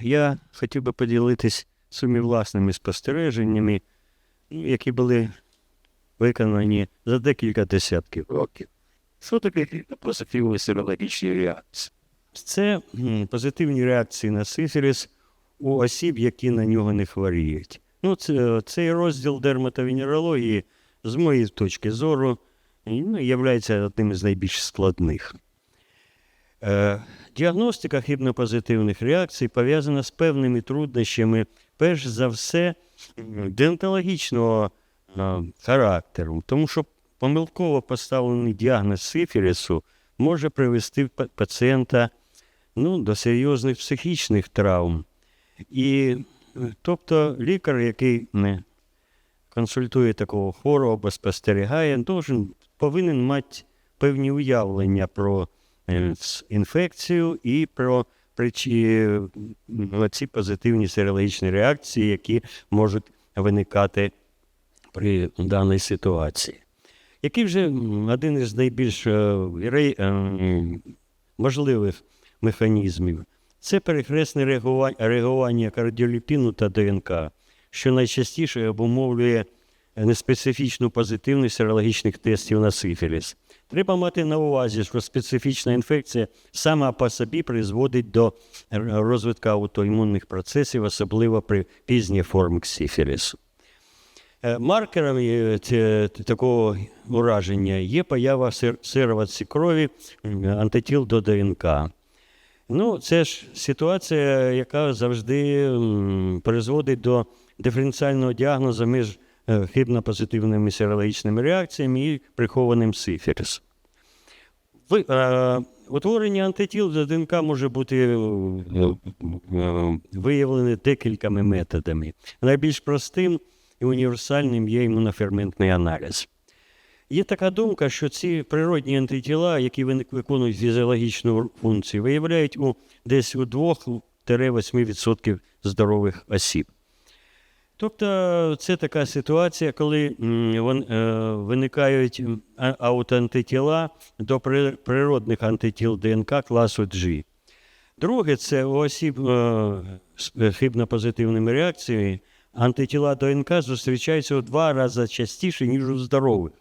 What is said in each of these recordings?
я хотів би поділитись своїми власними спостереженнями, ну, які були виконані за декілька десятків років. Що таке позитивні серологічні реакції? Це позитивні реакції на сифіліс у осіб, які на нього не хворіють. Ну, це, цей розділ дерматовенерології, з моєї точки зору, ну, є одним із найбільш складних. Е, діагностика хібнопозитивних реакцій пов'язана з певними труднощами, перш за все, дентологічного характеру, тому що помилково поставлений діагноз сифілісу може привести пацієнта ну, до серйозних психічних травм. І тобто лікар, який не консультує такого хворого або спостерігає, повинен мати певні уявлення про інфекцію і про ці позитивні серологічні реакції, які можуть виникати при даній ситуації. Який вже один із найбільш е, е, можливих механізмів це перехресне реагува- реагування кардіоліпіну та ДНК, що найчастіше обумовлює неспецифічну позитивність серологічних тестів на сифіліс. Треба мати на увазі, що специфічна інфекція сама по собі призводить до розвитку аутоімунних процесів, особливо при пізніх формах сифілісу. Е, Маркерами е, такого ураження є поява сир- сироватці крові антитіл до ДНК. Ну, це ж ситуація, яка завжди призводить до диференціального діагнозу між е, хибно-позитивними серологічними реакціями і прихованим сифілісом. Е, утворення антитіл до ДНК може бути е, виявлене декількома методами. Найбільш простим і універсальним є імуноферментний аналіз. Є така думка, що ці природні антитіла, які виконують фізіологічну функцію, виявляють у десь у 2-8% здорових осіб. Тобто це така ситуація, коли е, виникають аутоантитіла до природних антитіл ДНК класу G. Друге, це у осіб е, з е, хибно-позитивними реакціями антитіла до НК зустрічаються у два рази частіше, ніж у здорових.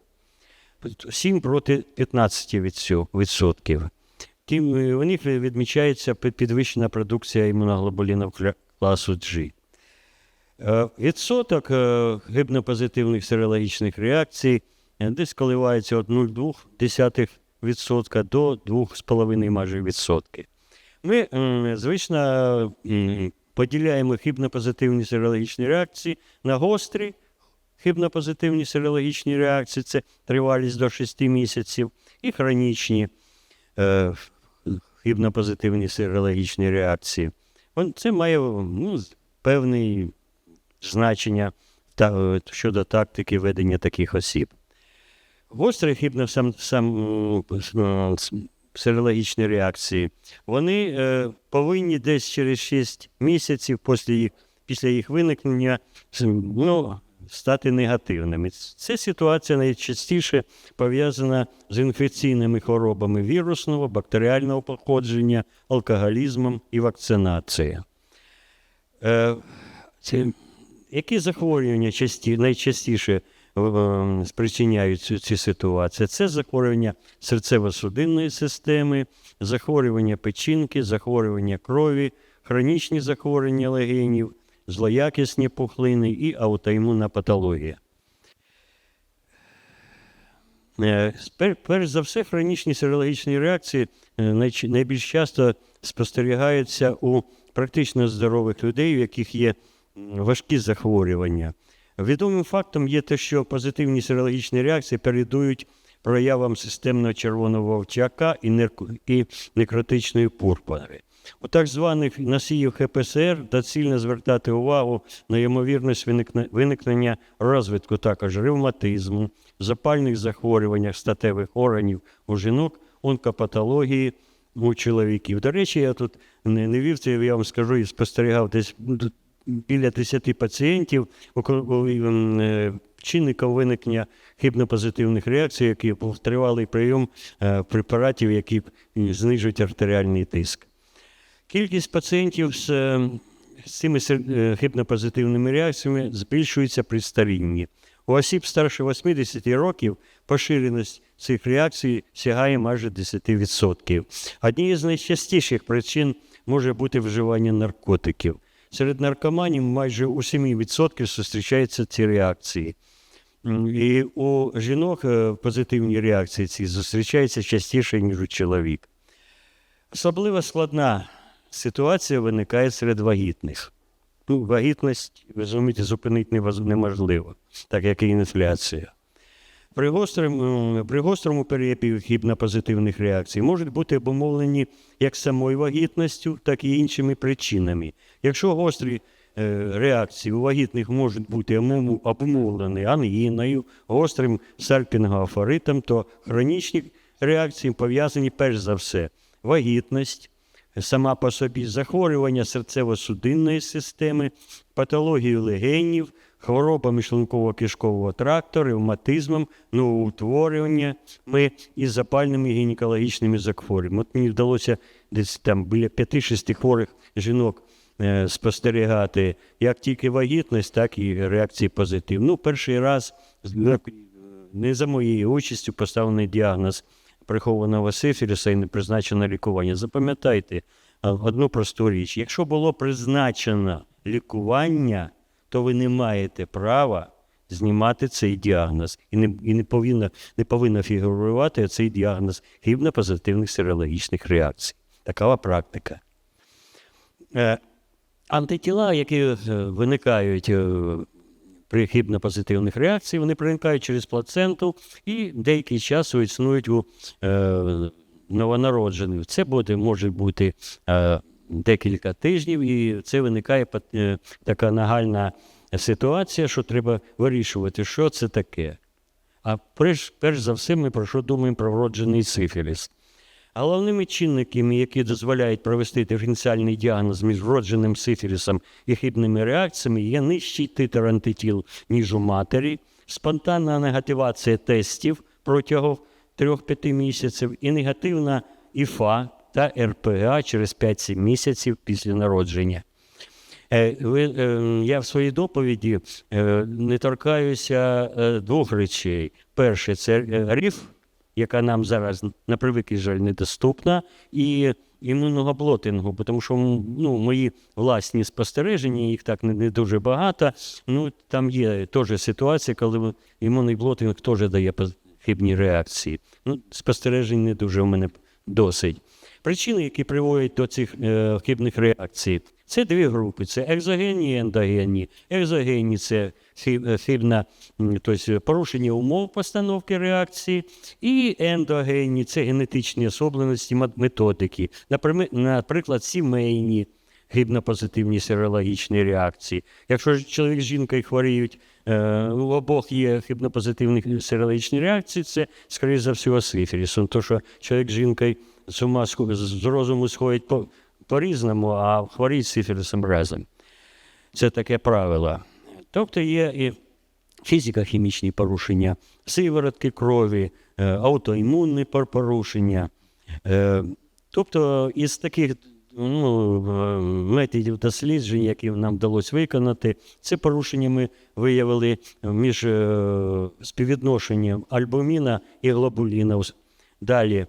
7 проти 15 відсо- відсотків. Тим у них відмічається підвищена продукція імуноглобулінів класу G. Е, Відсоток е, гибнопозитивних серологічних реакцій е, десь коливається від 0,2% до 2,5 майже відсотки. Ми звично поділяємо хибнопозитивні серологічні реакції на гострі хибнопозитивні серологічні реакції, це тривалість до 6 місяців, і хронічні хибнопозитивні серологічні реакції. Це має ну, певне значення та, е, щодо тактики ведення таких осіб. Гострі м, е, серологічні реакції, вони е, повинні десь через 6 місяців після їх, після їх виникнення ну, стати негативними. Ця ситуація найчастіше пов'язана з інфекційними хворобами вірусного, бактеріального походження, алкоголізмом і вакцинацією. Е, які захворювання часті, найчастіше е, спричиняють цю, ці ситуації? Це захворювання серцево-судинної системи, захворювання печінки, захворювання крові, хронічні захворювання легенів, злоякісні пухлини і аутоімунна патологія. Е, Перш за все, хронічні серологічні реакції е, найбільш часто спостерігаються у практично здорових людей, у яких є важкі захворювання. Відомим фактом є те, що позитивні серологічні реакції передують проявам системного червоного вовчака і, некротичної пурпури. У так званих носіїв ХПСР доцільно звертати увагу на ймовірність виникнення розвитку також ревматизму, запальних захворюваннях статевих органів у жінок, онкопатології у чоловіків. До речі, я тут не, не вів це, я вам скажу і спостерігав десь біля 10 пацієнтів, е, чинником виникнення хибнопозитивних реакцій, які був тривалий прийом е, препаратів, які знижують артеріальний тиск. Кількість пацієнтів з, е, з цими е, реакціями збільшується при старінні. У осіб старше 80 років поширеність цих реакцій сягає майже 10%. Однією з найчастіших причин може бути вживання наркотиків. Серед наркоманів майже у 7% зустрічаються ці реакції. І у жінок е, позитивні реакції ці зустрічаються частіше, ніж у чоловік. Особливо складна ситуація виникає серед вагітних. Ну, вагітність, ви розумієте, зупинити неможливо, так як і інфляція. При гострому, при гострому перебігу хібно-позитивних реакцій можуть бути обумовлені як самою вагітністю, так і іншими причинами. Якщо гострі е, реакції у вагітних можуть бути обумов- обумовлені ангіною, гострим сальпінгоафоритом, то хронічні реакції пов'язані перш за все вагітність, сама по собі захворювання серцево-судинної системи, патологію легенів, хворобами шлунково-кишкового тракту, ревматизмом, новоутворюваннями і запальними гінекологічними захворюваннями. От мені вдалося десь там біля 5-6 хворих жінок е, спостерігати як тільки вагітність, так і реакції позитив. Ну, перший раз не за моєю участю поставлений діагноз прихованого сифіліса і не призначено лікування. Запам'ятайте одну просту річ: якщо було призначено лікування, то ви не маєте права знімати цей діагноз. І не, і не, повинно, не повинно фігурувати цей діагноз гібнопозитивних серологічних реакцій. Такова практика. Е, Антитіла, які е, виникають е, при хібно-позитивних реакціях, вони проникають через плаценту і деякий час існують у е, новонароджених. Це буде, може бути е, декілька тижнів, і це виникає е, така нагальна ситуація, що треба вирішувати, що це таке. А перш, перш за все, ми про що думаємо про вроджений сифіліс. Головними чинниками, які дозволяють провести диференціальний діагноз між вродженим сифілісом і хибними реакціями, є нижчий титр антитіл, ніж у матері, спонтанна негативація тестів протягом 3-5 місяців і негативна ІФА та РПА через 5-7 місяців після народження. Е, е, я в своїй доповіді е, не торкаюся двох речей. Перше, це ріф, яка нам зараз на превеликий жаль недоступна, і імунного блотингу, тому що ну, мої власні спостереження, їх так не, не дуже багато. Ну, там є теж ситуація, коли імунний блотинг теж дає хибні реакції. Ну, спостережень не дуже в мене досить. Причини, які приводять до цих е, хибних реакцій, це дві групи: це екзогенні і ендогенні. Екзогенні це е, хибна, тобто порушення умов постановки реакції, і ендогенні це генетичні особливості мет- методики, наприклад, сімейні гібнопозитивні серологічні реакції. Якщо чоловік з жінкою хворіють, е, у обох є хібнопозитивні серологічні реакції, це, скоріше за всього, сифіліс. То, що чоловік з жінкою з ума з розуму сходять по, по-різному, а хворіють сифілісом разом. Це таке правило. Тобто є і фізико-хімічні порушення, сиворотки крові, е, аутоімунні порушення. Е, Тобто із таких ну, е, методів досліджень, які нам вдалося виконати, це порушення ми виявили між співвідношенням альбуміна і глобуліна. Далі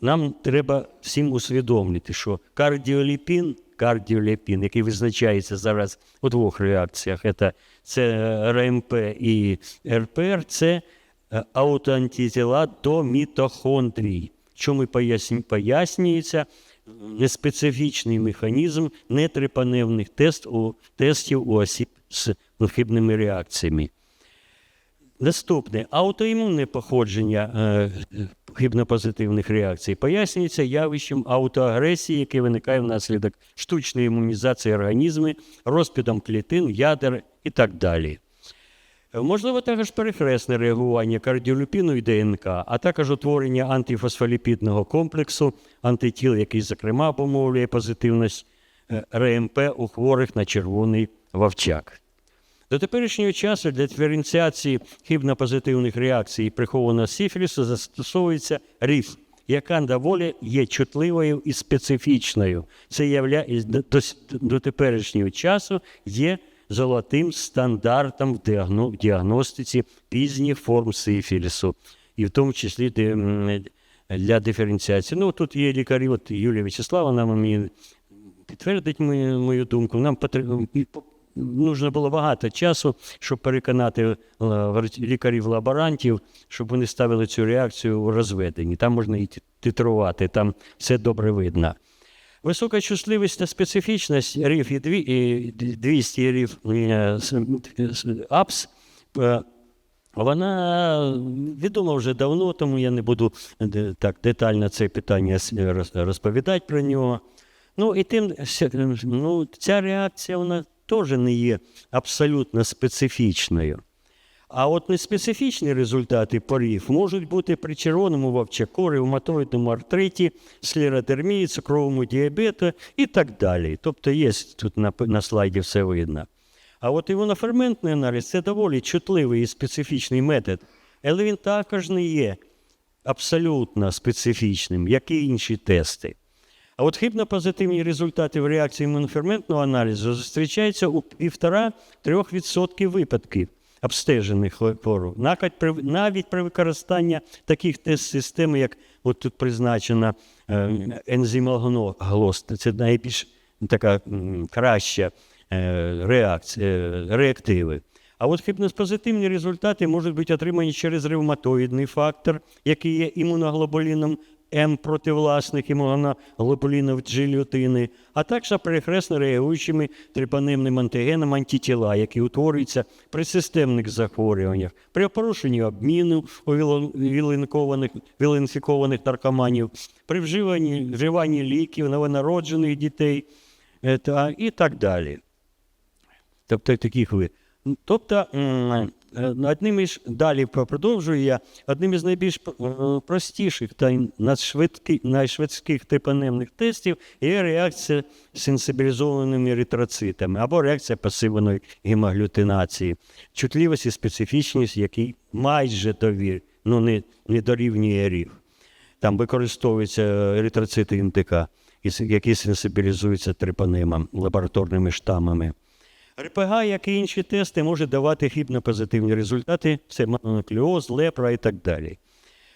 нам треба всім усвідомити, що кардіоліпін, кардіоліпін, який визначається зараз у двох реакціях, це, РМП і РПР, це е, аутоантитіла до мітохондрій. Чому пояснюється неспецифічний механізм нетрипаневних тест у, тестів у осіб з хибними реакціями. Наступне аутоімунне походження е, хибнопозитивних реакцій пояснюється явищем аутоагресії, яке виникає внаслідок штучної імунізації організму, розпадом клітин, ядер і так далі. Е, Можливо, також перехресне реагування кардіолюпіну і ДНК, а також утворення антифосфоліпідного комплексу, антитіл, який, зокрема, обумовлює позитивність е, РМП у хворих на червоний вовчак. До теперішнього часу для диференціації хибно-позитивних реакцій прихованого сифілісу застосовується РІФ яка доволі є чутливою і специфічною. Це явля... до, теперішнього часу є золотим стандартом в діагностиці пізніх форм сифілісу, і в тому числі для диференціації. Ну, тут є лікарі, от Юлія Вячеславовна мені підтвердить мою думку. Нам потрібно нужно було багато часу, щоб переконати е, лікарів-лаборантів, щоб вони ставили цю реакцію у розведенні. Там можна і титрувати, там все добре видно. Висока чутливість та специфічність риф і 200 риф е, с- АПС е, вона відома вже давно, тому я не буду е, так детально це питання розповідати про нього. Ну і тим ну, ця реакція вона теж не є абсолютно специфічною. А от неспецифічні результати порів можуть бути при червоному вовчаку, ревматоїдному артриті, склеродермії, цукровому діабету і так далі. Тобто є тут на, на слайді все видно. А от імуноферментний аналіз це доволі чутливий і специфічний метод, але він також не є абсолютно специфічним, як і інші тести. А от хибно-позитивні результати в реакції імуноферментного аналізу зустрічаються у 1,5-3% випадків обстежених хвороб. Навіть при, використанні таких тест-систем, як от тут призначена е, ензимоглоз, це найбільш така краща е, реакція, е, реактиви. А от хибнопозитивні результати можуть бути отримані через ревматоїдний фактор, який є імуноглобуліном М противласних імуноглобулінів G-лютини, а також перехресно реагуючими трипанемним антигеном антитіла, які утворюються при системних захворюваннях, при порушенні обміну у вілінфікованих наркоманів, при вживанні, вживанні ліків новонароджених дітей е, та, і так далі. Тобто таких ви. Тобто, одним із далі продовжую я, одним із найбільш е, простіших та найшвидких типонемних тестів є реакція з сенсибілізованими еритроцитами або реакція пасивної гемоглютинації, чутливість і специфічність, який майже довір, ну не, не дорівнює рів. Там використовуються еритроцити НТК, які сенсибілізуються трипанемом, лабораторними штамами. РПГ, як і інші тести, може давати хібно-позитивні результати, це монокліоз, лепра і так далі.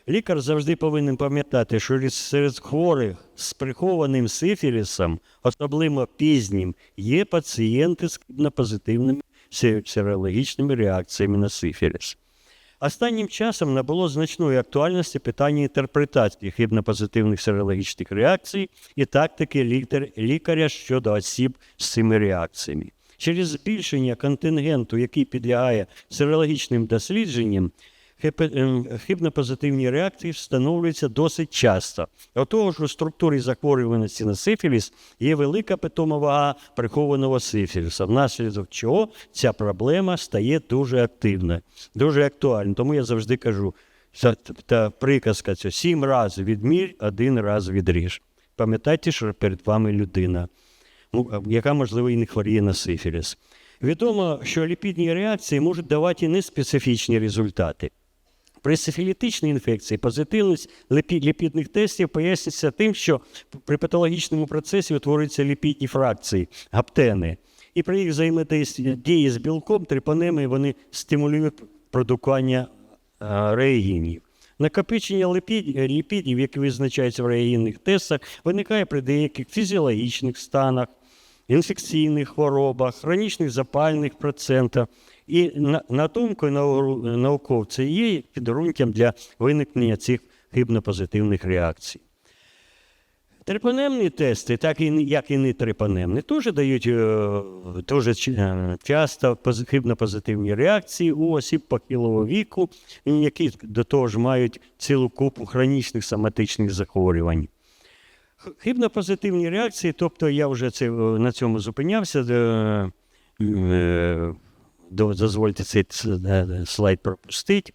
Лікар завжди повинен пам'ятати, що серед хворих з прихованим сифілісом, особливо пізнім, є пацієнти з хібно-позитивними се- серологічними реакціями на сифіліс. Останнім часом набуло значної актуальності питання інтерпретації хибно-позитивних серологічних реакцій і тактики лікаря щодо осіб з цими реакціями. Через збільшення контингенту, який підлягає серологічним дослідженням, ем, хибно-позитивні реакції встановлюються досить часто. До того ж, у структурі захворюваності на сифіліс є велика питома вага прихованого сифіліса, внаслідок чого ця проблема стає дуже активною, дуже актуальною. Тому я завжди кажу, та, та приказка ця сім разів відмір, один раз відріж. Пам'ятайте, що перед вами людина яка, можливо, і не хворіє на сифіліс. Відомо, що ліпідні реакції можуть давати неспецифічні результати. При сифілітичній інфекції позитивність ліпідних тестів пояснюється тим, що при патологічному процесі утворюються ліпідні фракції, гаптени. І при їх взаємодії з білком трипанеми вони стимулюють продукування а, реагінів. Накопичення ліпідів, які визначаються в реагінних тестах, виникає при деяких фізіологічних станах, інфекційних хворобах, хронічних запальних процентах. І на, на думку нау- науковців є підрунком для виникнення цих хибно-позитивних реакцій. Трипанемні тести, так і, як і не трипанемні, теж дають дуже е, часто хибно-позитивні реакції у осіб похилого віку, які до того ж мають цілу купу хронічних соматичних захворювань. Хибно-позитивні реакції, тобто я вже це, е, на цьому зупинявся. е, е, до- Дозвольте цей е, слайд пропустити.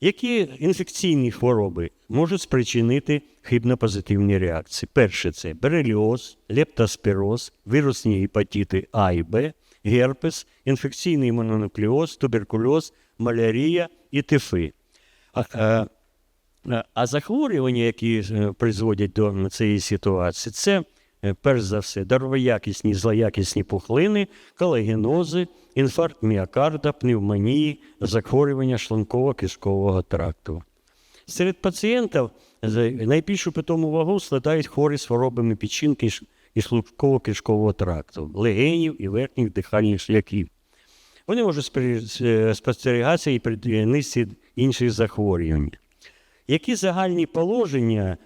Які інфекційні хвороби можуть спричинити хибно-позитивні реакції? Перше це береліоз, лептоспіроз, вірусні гепатити А і Б, герпес, інфекційний мононуклеоз, туберкульоз, малярія і тифи. А, е, А захворювання, які е, призводять до цієї ситуації, це е, перш за все дороговоякісні, злоякісні пухлини, колагенози, інфаркт міокарда, пневмонії, захворювання шлунково-кишкового тракту. Серед пацієнтів найбільшу питому вагу складають хворі з хворобами печінки і шлунково-кишкового тракту, легенів і верхніх дихальних шляхів. Вони можуть спостерігатися і при низці інших захворювань. Які загальні положення,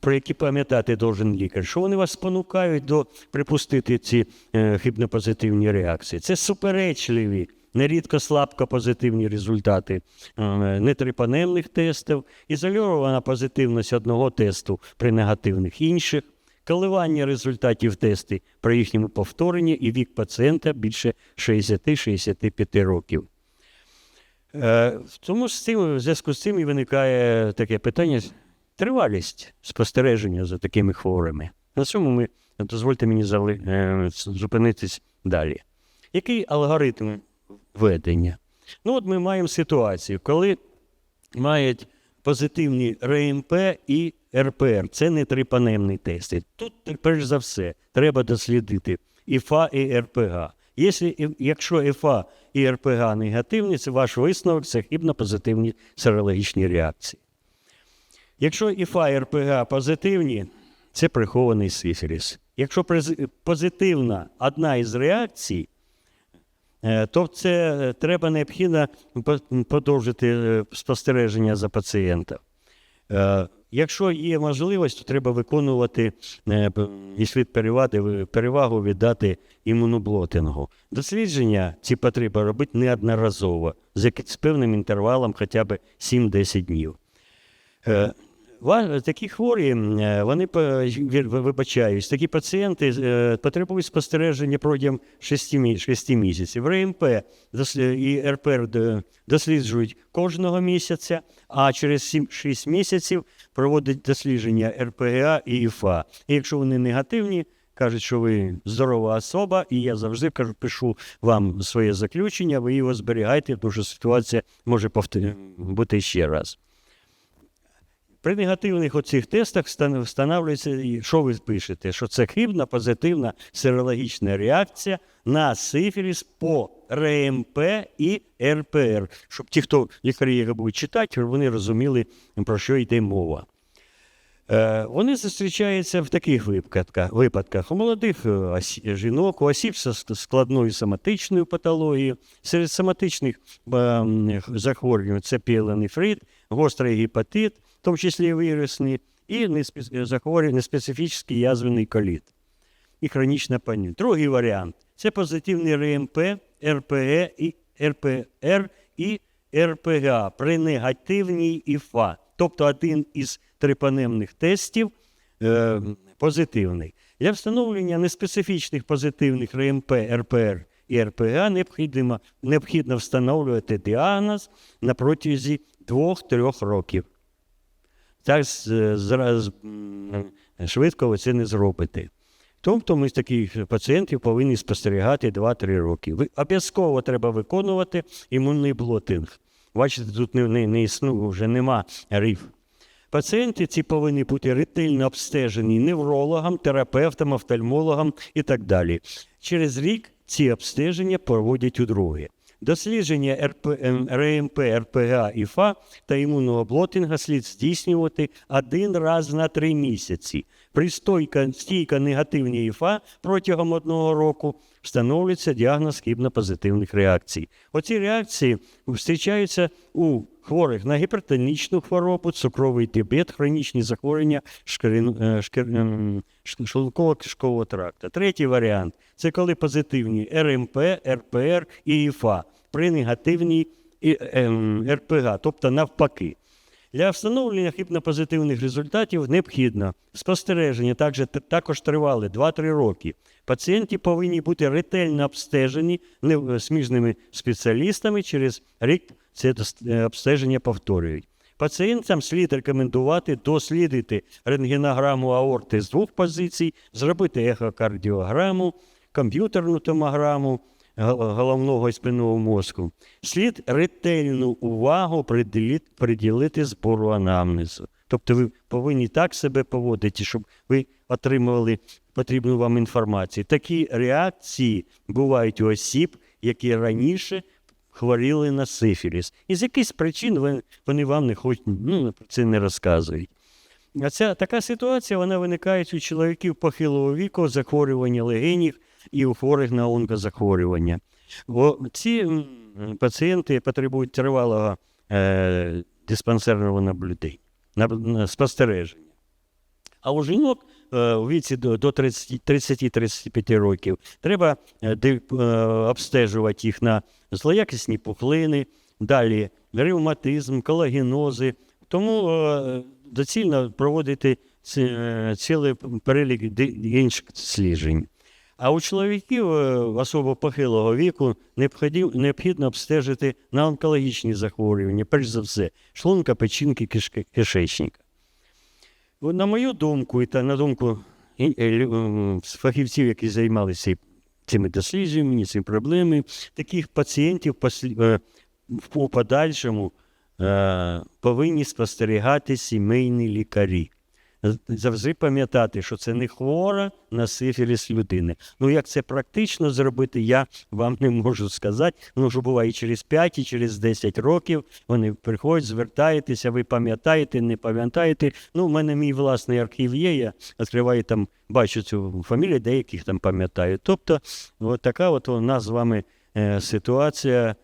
про які пам'ятати должен лікар, що вони вас спонукають до припустити ці е, хибнопозитивні реакції? Це суперечливі, нерідко слабко позитивні результати е, нетрипанемних тестів, ізольована позитивність одного тесту при негативних інших, коливання результатів тесту при їхньому повторенні і вік пацієнта більше 60-65 років. Е, Тому з цим, в зв'язку з цим і виникає таке питання: тривалість спостереження за такими хворими. На цьому ми дозвольте мені е, зупинитись далі. Який алгоритм ведення? Ну, от ми маємо ситуацію, коли мають позитивні РМП і РПР. Це не трипанемні тести. Тут, перш за все, треба дослідити ІФА і РПГ. Якщо, ІФА і РПГ негативні, це ваш висновок, це хібно-позитивні серологічні реакції. Якщо ІФА і РПГ позитивні, це прихований сифіліс. Якщо позитивна одна із реакцій, Е, то це е, треба необхідно по- подовжити е, спостереження за пацієнтом. Е, Якщо є можливість, то треба виконувати е, і перевади- перевагу віддати імуноблотингу. Дослідження ці потреби робити неодноразово, з певним інтервалом хоча б 7-10 днів. Е, Такі хворі, е, вони вибачаюсь, такі пацієнти е, потребують спостереження протягом 6, 6 місяців. РМП дос- і РПР досліджують кожного місяця, а через 7, 6 місяців проводять дослідження РПГА і ІФА. І якщо вони негативні, кажуть, що ви здорова особа, і я завжди кажу, пишу вам своє заключення, ви його зберігайте, тому що ситуація може бути ще раз. При негативних оцих тестах встановлюється, що ви пишете, що це хибна, позитивна серологічна реакція на сифіліс по РМП і РПР, щоб ті, хто лікарі його будуть читати, вони розуміли, про що йде мова. Е, Вони зустрічаються в таких випадках, у молодих е, жінок, у осіб з складною соматичною патологією, серед соматичних е, захворювань це піелонефрит, гострий гепатит, тому числі вірусний, і захворювання неспецифічний язвений коліт і хронічна панія. Другий варіант це позитивний РМП, РПЕ і РПР і РПГА при негативній ІФА. Тобто один із трипанемних тестів е, позитивний. Для встановлення неспецифічних позитивних РМП, РПР і РПГА необхідно, необхідно встановлювати діагноз на протязі 2-3 років. Так з- зраз, м, швидко ви це не зробите. Тобто ми таких пацієнтів повинні спостерігати 2-3 роки. Обов'язково треба виконувати імунний блотинг. Бачите, тут не, не, не існує, вже нема риф. Пацієнти ці повинні бути ретельно обстежені неврологом, терапевтом, офтальмологом і так далі. Через рік ці обстеження проводять удруге. Дослідження РП, ем, РМП, РПГА і ФА та імунного блотинга слід здійснювати один раз на три місяці. При стойка, стійка негативній ІФА протягом одного року встановлюється діагноз хібно-позитивних реакцій. Оці реакції зустрічаються у хворих на гіпертонічну хворобу, цукровий діабет, хронічні захворювання е, ем, ш- шлунково-кишкового тракту. Третій варіант це коли позитивні РМП, РПР і ІФА при негативній ем, РПГ, тобто навпаки. Для встановлення хібно-позитивних результатів необхідно спостереження також, також тривали 2-3 роки. Пацієнти повинні бути ретельно обстежені не- сміжними спеціалістами. Через рік це е, обстеження повторюють. Пацієнтам слід рекомендувати дослідити рентгенограму аорти з двох позицій, зробити ехокардіограму, комп'ютерну томограму, головного і спинного мозку, слід ретельну увагу приділити, збору анамнезу. Тобто ви повинні так себе поводити, щоб ви отримували потрібну вам інформацію. Такі реакції бувають у осіб, які раніше хворіли на сифіліс. І з якихось причин вони вам не хочуть, ну, про це не розказують. А ця така ситуація вона виникає у чоловіків похилого віку, захворювання легенів і у хворих на онкозахворювання. Бо ці пацієнти потребують тривалого е, диспансерного наблюдення, на- спостереження. А у жінок е, у віці до, до 30 30-35 років треба е, е, обстежувати їх на злоякісні пухлини, далі ревматизм, колагенози. Тому доцільно проводити ці- цілий перелік інших сліджень. А у чоловіків е, особо похилого віку необхідно обстежити на онкологічні захворювання, перш за все, шлунка, печінки, кишечника. На мою думку, і та на думку е, фахівців, які займалися цими дослідженнями, цими проблемами, таких пацієнтів е, у подальшому повинні спостерігати сімейні лікарі. Завжди пам'ятати, що це не хвора на сифіліс людини. Ну, як це практично зробити, я вам не можу сказати. Ну, що буває через 5, і через 10 років вони приходять, звертаєтеся, ви пам'ятаєте, не пам'ятаєте. Ну, в мене мій власний архів є, я відкриваю там, бачу цю фамілію, деяких там пам'ятаю. Тобто, от така от у нас з вами е, ситуація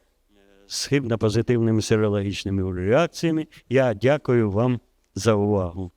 з хибно-позитивними серологічними реакціями. Я дякую вам за увагу.